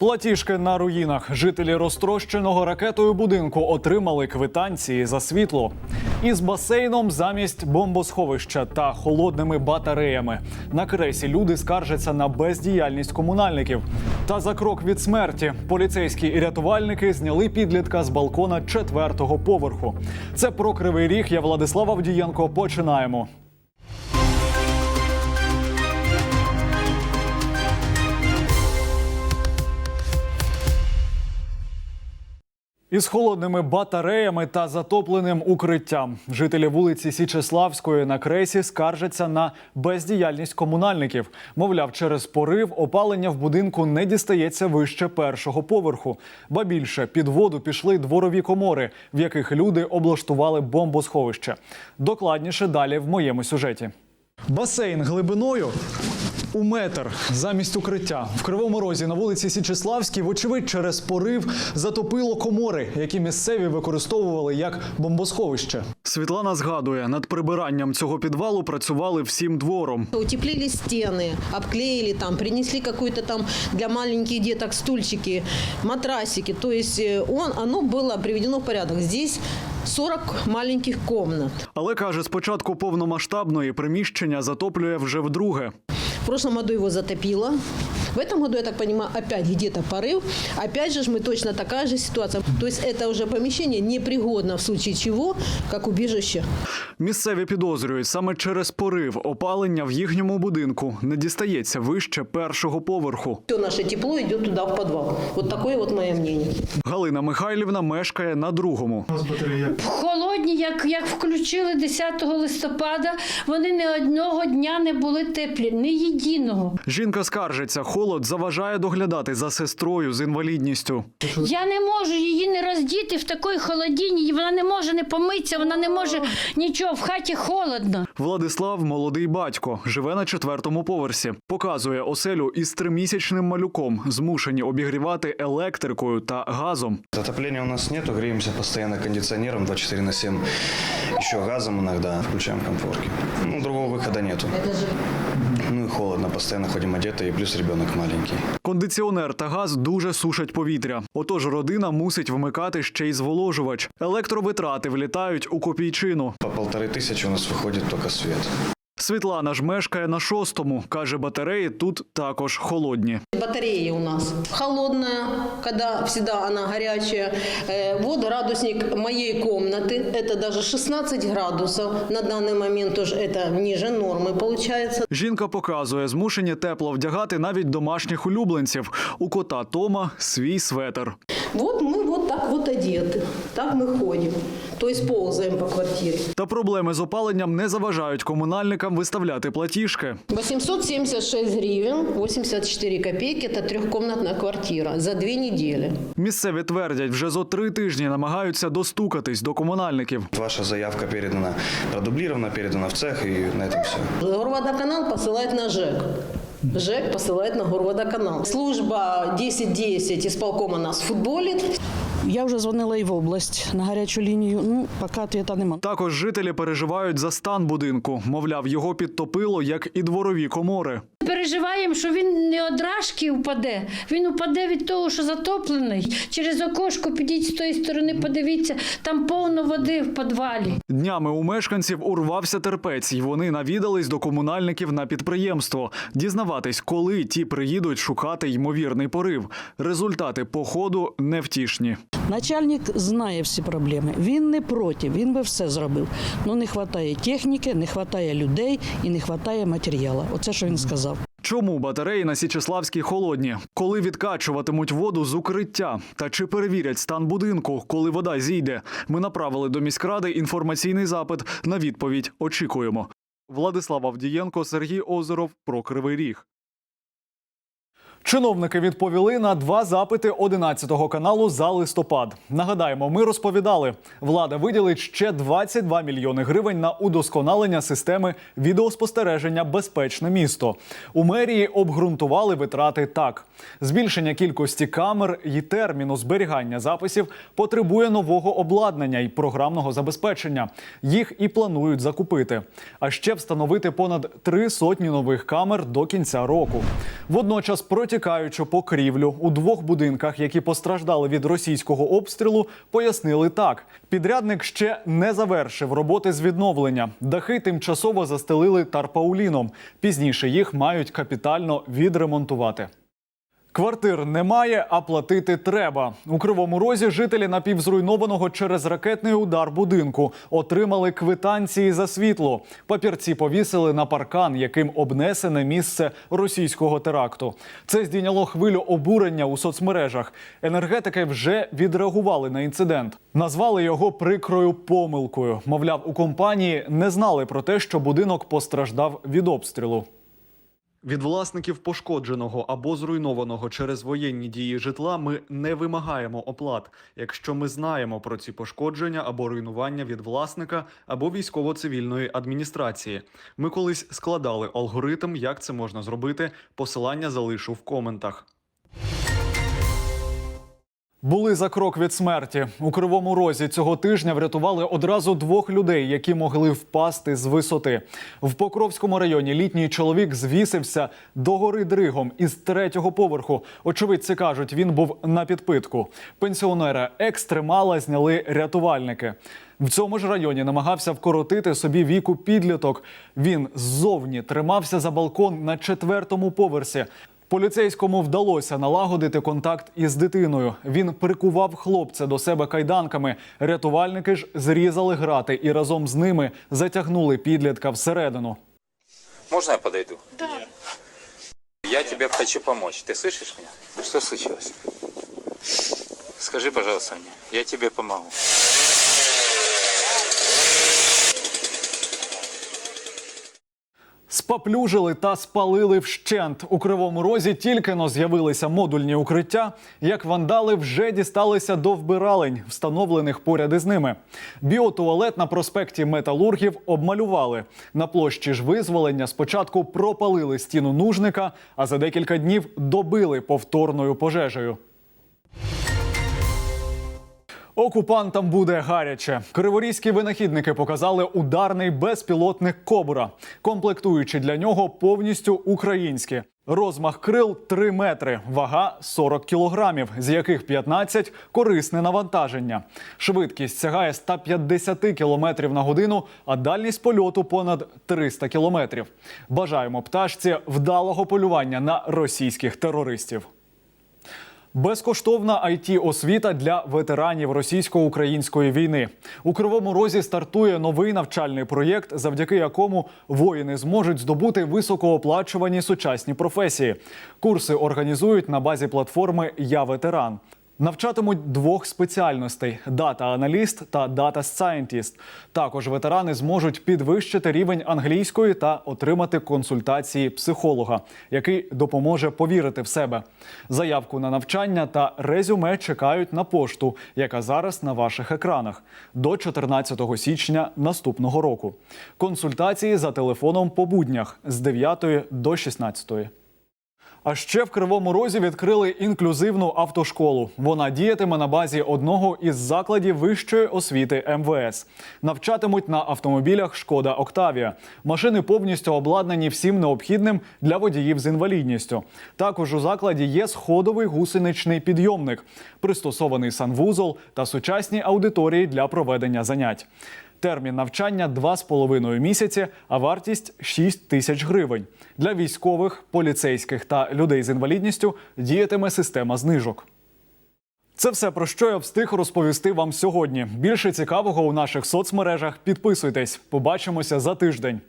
Платіжки на руїнах. Жителі розтрощеного ракетою будинку отримали квитанції за світло. Із басейном замість бомбосховища та холодними батареями. На кресі люди скаржаться на бездіяльність комунальників. Та за крок від смерті поліцейські і рятувальники зняли підлітка з балкона четвертого поверху. Це про кривий ріг. Я Владислав Авдієнко. Починаємо. Із холодними батареями та затопленим укриттям жителі вулиці Січеславської на кресі скаржаться на бездіяльність комунальників. Мовляв, через порив опалення в будинку не дістається вище першого поверху. Ба більше під воду пішли дворові комори, в яких люди облаштували бомбосховище. Докладніше далі в моєму сюжеті. Басейн глибиною у метр замість укриття в кривому розі на вулиці Січеславській, вочевидь, через порив затопило комори, які місцеві використовували як бомбосховище. Світлана згадує, над прибиранням цього підвалу працювали всім двором. Утеплили стены, обклеили там, принесли какую-то там для маленьких деток стульчики, матрасики. То есть э, он, оно было приведено в порядок. Здесь 40 маленьких комнат. Але каже, спочатку повномасштабної приміщення затоплює вже вдруге. В прошлом году его затопило. В этом году, я так понимаю, опять где-то порыв. Опять же, ж мы точно такая же ситуация. То есть это уже помещение непригодно в случае чего, как убежище. Місцеві підозрюють, саме через порив опалення в їхньому будинку не дістається вище першого поверху. Все наше тепло идет туда, в подвал. Вот такое вот мое мнение. Галина Михайлівна мешкає на другому. Холодні, як, як включили 10 листопада, вони ні одного дня не були теплі, ні єдиного. Жінка скаржиться, холод заважає доглядати за сестрою з інвалідністю. Я не можу її не роздіти в такій холодині, вона не може не помитися, вона не може нічого, в хаті холодно. Владислав, молодий батько, живе на четвертому поверсі. Показує оселю із тримісячним малюком, змушені обігрівати електрикою та газом. Отопления у нас нету, греемся постоянно кондиционером 24 на 7. Еще газом иногда включаем комфорки. Ну, другого выхода нету. Ну и холодно, постоянно ходим одеты, и плюс ребенок маленький. Кондиціонер та газ дуже сушать повітря. Отож, родина мусить вмикати ще й зволожувач. Електровитрати влітають у копійчину. По полторы тысячи у нас выходит только свет. Світлана ж мешкає на шостому. каже, батареї тут також холодні. Батарея у нас холодная, когда всегда она горячая. Э, Вот градусник моей комнаты, это даже 16 градусов. На данный момент тоже это ниже нормы получается. Жінка показує, змушені тепло вдягати навіть домашніх улюбленців. У кота Тома свій светр. Вот мы вот так вот одеты, так мы ходим. То есть ползаем по квартире. Та проблеми з опаленням не заважають комунальникам виставляти платіжки. 876 гривен, 84 копейки, это трехкомнатная квартира за две недели. Місцеві твердять, вже зо три тижні намагаються достукатись до комунальників. Ваша заявка передана, продублирована, передана в цех, и на этом все. Горводоканал посылает на ЖЭК. ЖЭК посылает на Горводоканал. Служба 1010 исполкома нас футболит. Я вже дзвонила і в область на гарячу лінію. Ну, поки відповіді немає. Також жителі переживають за стан будинку. Мовляв, його підтопило, як і дворові комори. Переживаємо, що він не одражки впаде, він упаде від того, що затоплений. Через окошко підіть з тої сторони, подивіться, там повно води в підвалі. Днями у мешканців урвався терпець, і вони навідались до комунальників на підприємство. Дізнаватись, коли ті приїдуть шукати ймовірний порив. Результати походу невтішні. Начальник знає всі проблеми. Він не проти, він би все зробив. Ну не вистачає техніки, не вистачає людей і не вистачає матеріалу. Оце що він сказав. Чому батареї на Січеславській холодні? Коли відкачуватимуть воду з укриття? Та чи перевірять стан будинку, коли вода зійде? Ми направили до міськради інформаційний запит. На відповідь очікуємо. Владислав Авдієнко, Сергій Озеров про Кривий Ріг. Чиновники відповіли на два запити 11 каналу за листопад. Нагадаємо, ми розповідали, влада виділить ще 22 мільйони гривень на удосконалення системи відеоспостереження Безпечне місто. У мерії обґрунтували витрати так: збільшення кількості камер і терміну зберігання записів потребує нового обладнання і програмного забезпечення. Їх і планують закупити. А ще встановити понад три сотні нових камер до кінця року. Водночас протягом протікаючу покрівлю у двох будинках, які постраждали від російського обстрілу, пояснили так: підрядник ще не завершив роботи з відновлення. Дахи тимчасово застелили тарпауліном. Пізніше їх мають капітально відремонтувати. Квартир немає, а платити треба. У кривому розі жителі напівзруйнованого через ракетний удар будинку отримали квитанції за світло. Папірці повісили на паркан, яким обнесене місце російського теракту. Це здійняло хвилю обурення у соцмережах. Енергетики вже відреагували на інцидент. Назвали його прикрою помилкою. Мовляв, у компанії не знали про те, що будинок постраждав від обстрілу. Від власників пошкодженого або зруйнованого через воєнні дії житла ми не вимагаємо оплат, якщо ми знаємо про ці пошкодження або руйнування від власника або військово-цивільної адміністрації. Ми колись складали алгоритм, як це можна зробити. Посилання залишу в коментах. Були за крок від смерті у кривому розі цього тижня. Врятували одразу двох людей, які могли впасти з висоти. В Покровському районі літній чоловік звісився до гори дригом із третього поверху. Очевидці кажуть, він був на підпитку. Пенсіонера екстремала зняли рятувальники. В цьому ж районі намагався вкоротити собі віку підліток. Він ззовні тримався за балкон на четвертому поверсі. Поліцейському вдалося налагодити контакт із дитиною. Він прикував хлопця до себе кайданками. Рятувальники ж зрізали грати і разом з ними затягнули підлітка всередину. Можно я подойду? Да. Я тебе хочу помочь. Ты слышишь меня? Что случилось? Скажи, пожалуйста, мне. Я тебе помогу. Спаплюжили та спалили вщент. У кривому розі тільки но з'явилися модульні укриття, як вандали вже дісталися до вбиралень, встановлених поряд із ними. Біотуалет на проспекті Металургів обмалювали. На площі ж визволення спочатку пропалили стіну нужника, а за декілька днів добили повторною пожежею. Окупантам буде гаряче. Криворізькі винахідники показали ударний безпілотник Кобра, комплектуючи для нього повністю українські. Розмах крил 3 метри, вага 40 кілограмів, з яких 15 – корисне навантаження. Швидкість сягає 150 кілометрів на годину, а дальність польоту понад 300 кілометрів. Бажаємо пташці вдалого полювання на російських терористів. Безкоштовна it освіта для ветеранів російсько-української війни у кривому розі стартує новий навчальний проєкт, завдяки якому воїни зможуть здобути високооплачувані сучасні професії. Курси організують на базі платформи Я ветеран. Навчатимуть двох спеціальностей: дата-аналіст та дата-сайентіст. Також ветерани зможуть підвищити рівень англійської та отримати консультації психолога, який допоможе повірити в себе. Заявку на навчання та резюме чекають на пошту, яка зараз на ваших екранах до 14 січня наступного року. Консультації за телефоном по буднях з 9 до 16. А ще в Кривому Розі відкрили інклюзивну автошколу. Вона діятиме на базі одного із закладів вищої освіти МВС. Навчатимуть на автомобілях Шкода Октавія. Машини повністю обладнані всім необхідним для водіїв з інвалідністю. Також у закладі є сходовий гусеничний підйомник, пристосований санвузол та сучасні аудиторії для проведення занять. Термін навчання 2,5 місяці, а вартість 6 тисяч гривень. Для військових, поліцейських та людей з інвалідністю діятиме система знижок. Це все про що я встиг розповісти вам сьогодні. Більше цікавого у наших соцмережах. Підписуйтесь. Побачимося за тиждень.